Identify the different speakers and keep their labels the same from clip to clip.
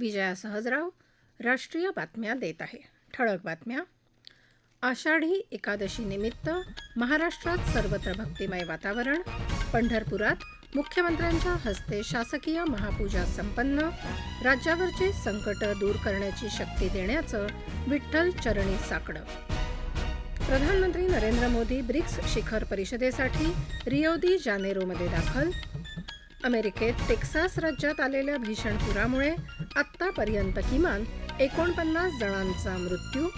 Speaker 1: विजया सहजराव राष्ट्रीय बातम्या देत आहे ठळक बातम्या आषाढी एकादशीनिमित्त महाराष्ट्रात सर्वत्र भक्तिमय वातावरण पंढरपुरात मुख्यमंत्र्यांच्या हस्ते शासकीय महापूजा संपन्न राज्यावरचे संकट दूर करण्याची शक्ती देण्याचं विठ्ठल चरणी साकडं प्रधानमंत्री नरेंद्र मोदी ब्रिक्स शिखर परिषदेसाठी रियोदी जानेरोमध्ये दाखल अमेरिकेत टेक्सास राज्यात आलेल्या भीषण पुरामुळे आत्तापर्यंत किमान एकोणपन्नास जणांचा मृत्यू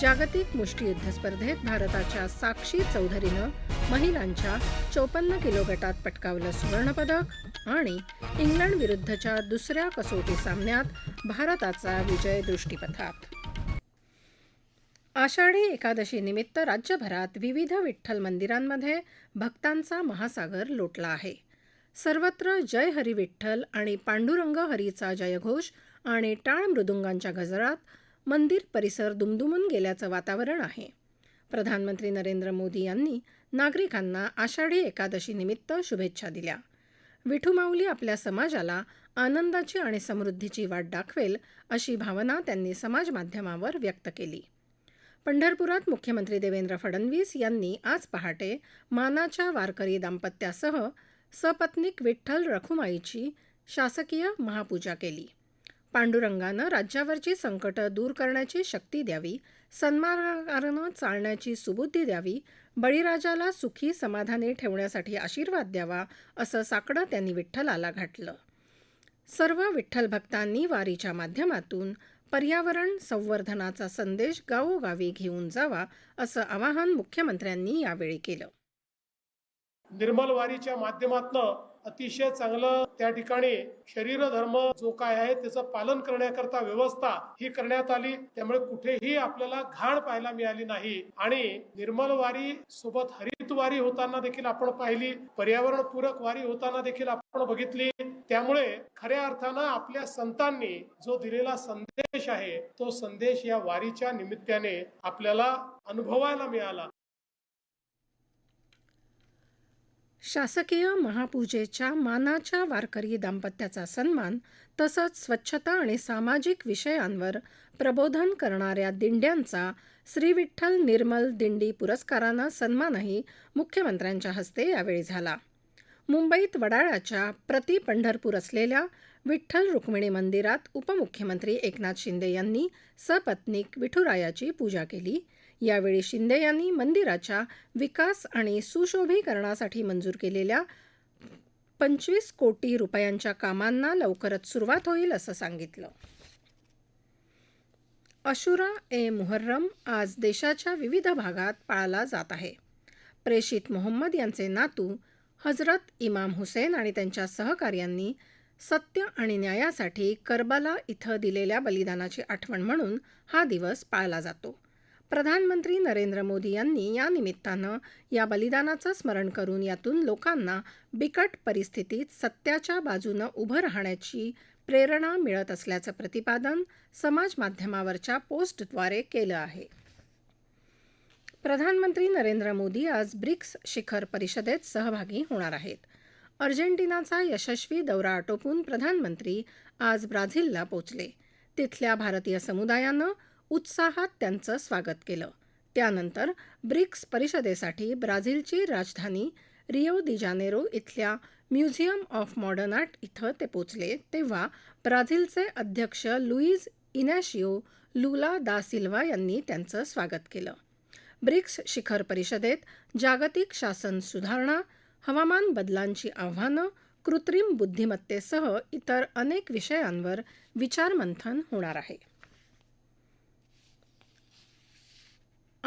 Speaker 1: जागतिक मुष्टीयुद्ध स्पर्धेत भारताच्या साक्षी चौधरीनं महिलांच्या चोपन्न किलो गटात पटकावलं सुवर्णपदक आणि इंग्लंड विरुद्धच्या दुसऱ्या कसोटी सामन्यात भारताचा विजय दृष्टीपथात आषाढी एकादशीनिमित्त राज्यभरात विविध विठ्ठल मंदिरांमध्ये भक्तांचा महासागर लोटला आहे सर्वत्र जय हरी विठ्ठल आणि पांडुरंग हरीचा जयघोष आणि टाळ मृदुंगांच्या गजरात मंदिर परिसर दुमदुमून गेल्याचं वातावरण आहे प्रधानमंत्री नरेंद्र मोदी यांनी नागरिकांना आषाढी एकादशी निमित्त शुभेच्छा दिल्या विठुमाऊली आपल्या समाजाला आनंदाची आणि समृद्धीची वाट दाखवेल अशी भावना त्यांनी समाज माध्यमावर व्यक्त केली पंढरपुरात मुख्यमंत्री देवेंद्र फडणवीस यांनी आज पहाटे मानाच्या वारकरी दाम्पत्यासह सपत्नीक विठ्ठल रखुमाईची शासकीय महापूजा केली पांडुरंगानं राज्यावरची संकटं दूर करण्याची शक्ती द्यावी सन्मार्गानं चालण्याची सुबुद्धी द्यावी बळीराजाला सुखी समाधानी ठेवण्यासाठी आशीर्वाद द्यावा असं साकडं त्यांनी विठ्ठलाला घातलं सर्व विठ्ठल भक्तांनी वारीच्या माध्यमातून पर्यावरण संवर्धनाचा संदेश गावोगावी घेऊन जावा असं आवाहन मुख्यमंत्र्यांनी यावेळी केलं
Speaker 2: निर्मल वारीच्या माध्यमातनं अतिशय चांगलं त्या ठिकाणी शरीर धर्म जो काय आहे त्याचं पालन करण्याकरता व्यवस्था ही करण्यात आली त्यामुळे कुठेही आपल्याला घाण पाहायला मिळाली नाही आणि निर्मल वारी सोबत हरित वारी होताना देखील आपण पाहिली पर्यावरण पूरक वारी होताना देखील आपण बघितली त्यामुळे खऱ्या अर्थानं आपल्या संतांनी जो दिलेला संदेश आहे तो संदेश या वारीच्या निमित्ताने आपल्याला अनुभवायला मिळाला
Speaker 1: शासकीय महापूजेच्या मानाच्या वारकरी दाम्पत्याचा सन्मान तसंच स्वच्छता आणि सामाजिक विषयांवर प्रबोधन करणाऱ्या दिंड्यांचा श्री विठ्ठल निर्मल दिंडी पुरस्कारानं सन्मानही मुख्यमंत्र्यांच्या हस्ते यावेळी झाला मुंबईत वडाळ्याच्या प्रति पंढरपूर असलेल्या विठ्ठल रुक्मिणी मंदिरात उपमुख्यमंत्री एकनाथ शिंदे यांनी सपत्नीक विठुरायाची पूजा केली यावेळी शिंदे यांनी मंदिराच्या विकास आणि सुशोभीकरणासाठी मंजूर केलेल्या पंचवीस कोटी रुपयांच्या कामांना लवकरच सुरुवात होईल असं सांगितलं अशुरा ए मुहर्रम आज देशाच्या विविध भागात पाळला जात आहे प्रेषित मोहम्मद यांचे नातू हजरत इमाम हुसेन आणि त्यांच्या सहकार्यांनी सत्य आणि न्यायासाठी करबला इथं दिलेल्या बलिदानाची आठवण म्हणून हा दिवस पाळला जातो प्रधानमंत्री नरेंद्र मोदी यांनी या निमित्तानं या बलिदानाचं स्मरण करून यातून लोकांना बिकट परिस्थितीत सत्याच्या बाजूनं उभं राहण्याची प्रेरणा मिळत असल्याचं प्रतिपादन समाज माध्यमावरच्या पोस्टद्वारे केलं आहे प्रधानमंत्री नरेंद्र मोदी आज ब्रिक्स शिखर परिषदेत सहभागी होणार आहेत अर्जेंटिनाचा यशस्वी दौरा आटोपून प्रधानमंत्री आज ब्राझीलला पोचले तिथल्या भारतीय समुदायानं उत्साहात त्यांचं स्वागत केलं त्यानंतर ब्रिक्स परिषदेसाठी ब्राझीलची राजधानी रिओ जानेरो इथल्या म्युझियम ऑफ मॉडर्न आर्ट इथं ते पोचले तेव्हा ब्राझीलचे अध्यक्ष लुईज इनॅशिओ लुला दा सिल्वा यांनी त्यांचं स्वागत केलं ब्रिक्स शिखर परिषदेत जागतिक शासन सुधारणा हवामान बदलांची आव्हानं कृत्रिम बुद्धिमत्तेसह इतर अनेक विषयांवर विचारमंथन होणार आहे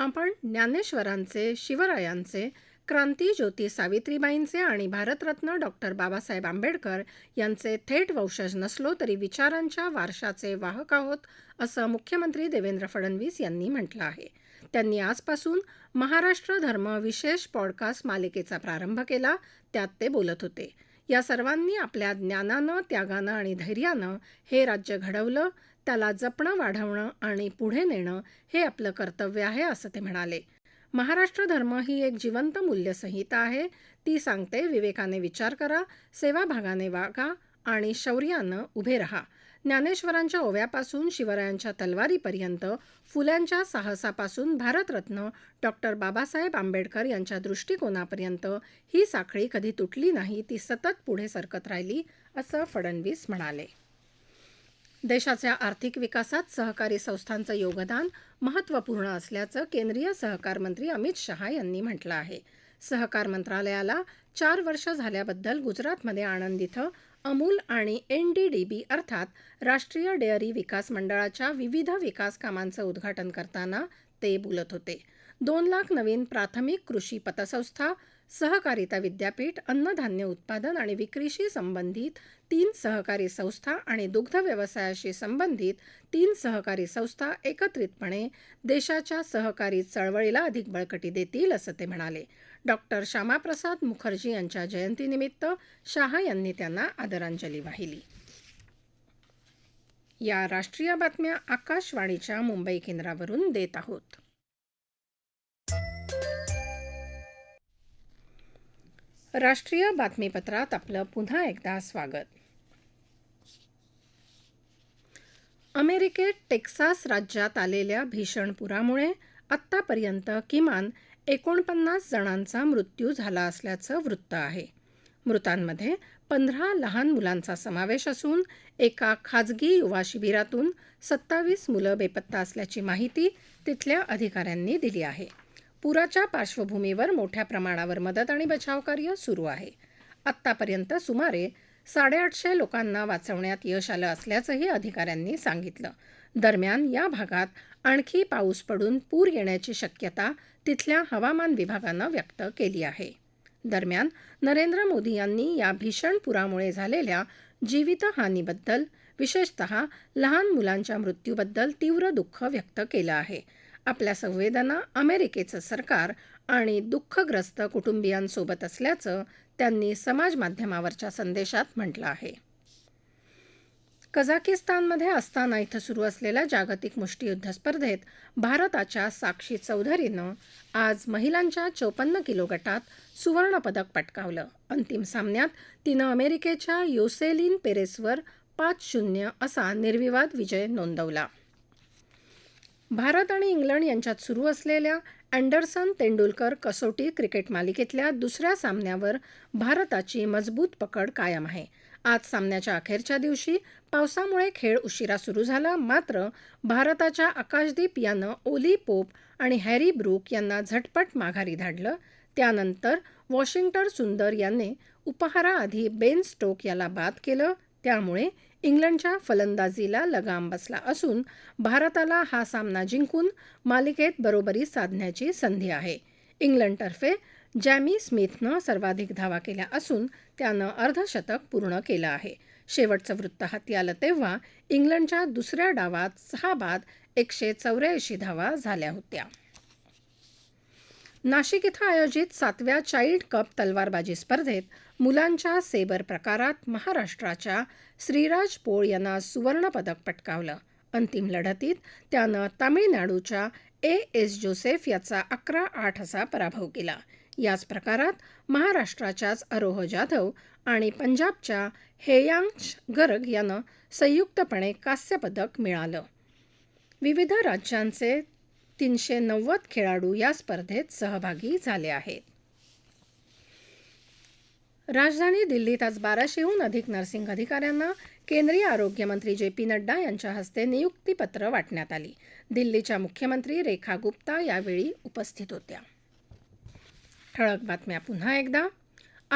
Speaker 1: आपण ज्ञानेश्वरांचे शिवरायांचे क्रांती ज्योती सावित्रीबाईंचे आणि भारतरत्न डॉक्टर बाबासाहेब आंबेडकर यांचे थेट वंशज नसलो तरी विचारांच्या वारशाचे वाहक आहोत असं मुख्यमंत्री देवेंद्र फडणवीस यांनी म्हटलं आहे त्यांनी आजपासून महाराष्ट्र धर्म विशेष पॉडकास्ट मालिकेचा प्रारंभ केला त्यात ते बोलत होते या सर्वांनी आपल्या ज्ञानानं त्यागानं आणि धैर्यानं हे राज्य घडवलं त्याला जपणं वाढवणं आणि पुढे नेणं हे आपलं कर्तव्य आहे असं ते म्हणाले महाराष्ट्र धर्म ही एक जिवंत मूल्यसंहिता आहे ती सांगते विवेकाने विचार करा सेवाभागाने वागा आणि शौर्यानं उभे रहा ज्ञानेश्वरांच्या ओव्यापासून शिवरायांच्या तलवारीपर्यंत फुल्यांच्या साहसापासून भारतरत्न डॉक्टर बाबासाहेब आंबेडकर यांच्या दृष्टिकोनापर्यंत ही साखळी कधी तुटली नाही ती सतत पुढे सरकत राहिली असं फडणवीस म्हणाले देशाच्या आर्थिक विकासात सहकारी संस्थांचं योगदान महत्त्वपूर्ण असल्याचं केंद्रीय सहकार मंत्री अमित शहा यांनी म्हटलं आहे सहकार मंत्रालयाला चार वर्ष झाल्याबद्दल गुजरातमध्ये आणंद इथं अमूल आणि एन डी डी बी अर्थात राष्ट्रीय डेअरी विकास मंडळाच्या विविध विकास कामांचं उद्घाटन करताना ते बोलत होते दोन लाख नवीन प्राथमिक कृषी पतसंस्था सहकारिता विद्यापीठ अन्नधान्य उत्पादन आणि विक्रीशी संबंधित तीन सहकारी संस्था आणि दुग्ध व्यवसायाशी संबंधित तीन सहकारी संस्था एकत्रितपणे देशाच्या सहकारी चळवळीला अधिक बळकटी देतील असं ते म्हणाले डॉक्टर श्यामाप्रसाद मुखर्जी यांच्या जयंतीनिमित्त शाह यांनी त्यांना आदरांजली वाहिली या राष्ट्रीय बातम्या आकाशवाणीच्या मुंबई केंद्रावरून देत आहोत राष्ट्रीय बातमीपत्रात आपलं पुन्हा एकदा स्वागत अमेरिकेत टेक्सास राज्यात आलेल्या भीषण पुरामुळे आत्तापर्यंत किमान एकोणपन्नास जणांचा मृत्यू झाला असल्याचं वृत्त आहे मृतांमध्ये पंधरा लहान मुलांचा समावेश असून एका खाजगी युवा शिबिरातून सत्तावीस मुलं बेपत्ता असल्याची माहिती तिथल्या अधिकाऱ्यांनी दिली आहे पुराच्या पार्श्वभूमीवर मोठ्या प्रमाणावर मदत आणि बचावकार्य सुरू आहे आत्तापर्यंत सुमारे साडेआठशे लोकांना वाचवण्यात यश आलं असल्याचंही अधिकाऱ्यांनी सांगितलं दरम्यान या भागात आणखी पाऊस पडून पूर येण्याची शक्यता तिथल्या हवामान विभागानं व्यक्त केली आहे दरम्यान नरेंद्र मोदी यांनी या भीषण पुरामुळे झालेल्या जीवितहानीबद्दल विशेषत लहान मुलांच्या मृत्यूबद्दल तीव्र दुःख व्यक्त केलं आहे आपल्या संवेदना अमेरिकेचं सरकार आणि दुःखग्रस्त कुटुंबियांसोबत असल्याचं त्यांनी समाजमाध्यमावरच्या संदेशात म्हटलं आहे कझाकिस्तानमध्ये अस्ताना इथं सुरू असलेल्या जागतिक मुष्टीयुद्ध स्पर्धेत भारताच्या साक्षी चौधरीनं आज महिलांच्या चौपन्न किलो गटात सुवर्णपदक पटकावलं अंतिम सामन्यात तिनं अमेरिकेच्या योसेलिन पेरेसवर पाच शून्य असा निर्विवाद विजय नोंदवला भारत आणि इंग्लंड यांच्यात सुरू असलेल्या अँडरसन तेंडुलकर कसोटी क्रिकेट मालिकेतल्या दुसऱ्या सामन्यावर भारताची मजबूत पकड कायम आहे आज सामन्याच्या अखेरच्या दिवशी पावसामुळे खेळ उशिरा सुरू झाला मात्र भारताच्या आकाशदीप यानं ओली पोप आणि हॅरी ब्रूक यांना झटपट माघारी धाडलं त्यानंतर वॉशिंग्टन सुंदर यांनी उपहाराआधी बेन स्टोक याला बाद केलं त्यामुळे इंग्लंडच्या फलंदाजीला लगाम बसला असून भारताला हा सामना जिंकून मालिकेत बरोबरी साधण्याची संधी आहे इंग्लंडतर्फे जॅमी स्मिथनं सर्वाधिक धावा केल्या असून त्यानं अर्धशतक पूर्ण केलं आहे शेवटचं वृत्त हाती आलं तेव्हा इंग्लंडच्या दुसऱ्या डावात सहा बाद एकशे चौऱ्याऐंशी धावा झाल्या होत्या नाशिक इथं आयोजित सातव्या चाइल्ड कप तलवारबाजी स्पर्धेत मुलांच्या सेबर प्रकारात महाराष्ट्राच्या श्रीराज पोळ यांना सुवर्णपदक पटकावलं अंतिम लढतीत त्यानं तामिळनाडूच्या ए एस जोसेफ याचा अकरा आठ असा पराभव केला याच प्रकारात महाराष्ट्राच्याच अरोह जाधव आणि पंजाबच्या हेयांश गर्ग यानं संयुक्तपणे कांस्यपदक मिळालं विविध राज्यांचे तीनशे नव्वद खेळाडू या स्पर्धेत सहभागी झाले आहेत राजधानी दिल्लीत आज बाराशेहून अधिक नर्सिंग अधिकाऱ्यांना केंद्रीय आरोग्यमंत्री जे पी नड्डा यांच्या हस्ते नियुक्तीपत्र वाटण्यात आली दिल्लीच्या मुख्यमंत्री रेखा गुप्ता यावेळी उपस्थित होत्या ठळक बातम्या पुन्हा एकदा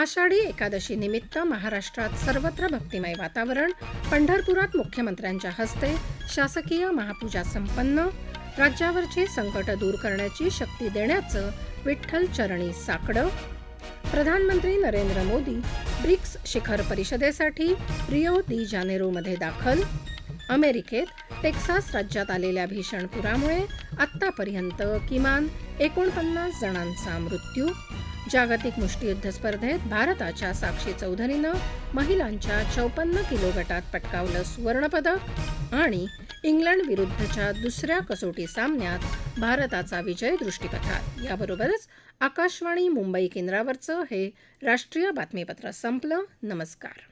Speaker 1: आषाढी एकादशी निमित्त महाराष्ट्रात सर्वत्र भक्तिमय वातावरण पंढरपुरात मुख्यमंत्र्यांच्या हस्ते शासकीय महापूजा संपन्न राज्यावरची संकट दूर करण्याची शक्ती देण्याचं विठ्ठल चरणी साकडं प्रधानमंत्री नरेंद्र मोदी ब्रिक्स शिखर परिषदेसाठी रिओ दी जानेरोमध्ये दाखल अमेरिकेत टेक्सास राज्यात आलेल्या भीषण पुरामुळे आतापर्यंत किमान एकोणपन्नास जणांचा मृत्यू जागतिक मुष्टियुद्ध स्पर्धेत भारताच्या साक्षी चौधरीनं महिलांच्या चौपन्न किलो गटात पटकावलं सुवर्णपदक आणि इंग्लंड विरुद्धच्या दुसऱ्या कसोटी सामन्यात भारताचा विजय दृष्टीपथात याबरोबरच आकाशवाणी मुंबई केंद्रावरचं हे राष्ट्रीय बातमीपत्र संपलं नमस्कार